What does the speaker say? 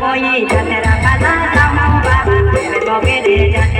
বই যাতে রাখা দাম বাবা বগেরে যাতে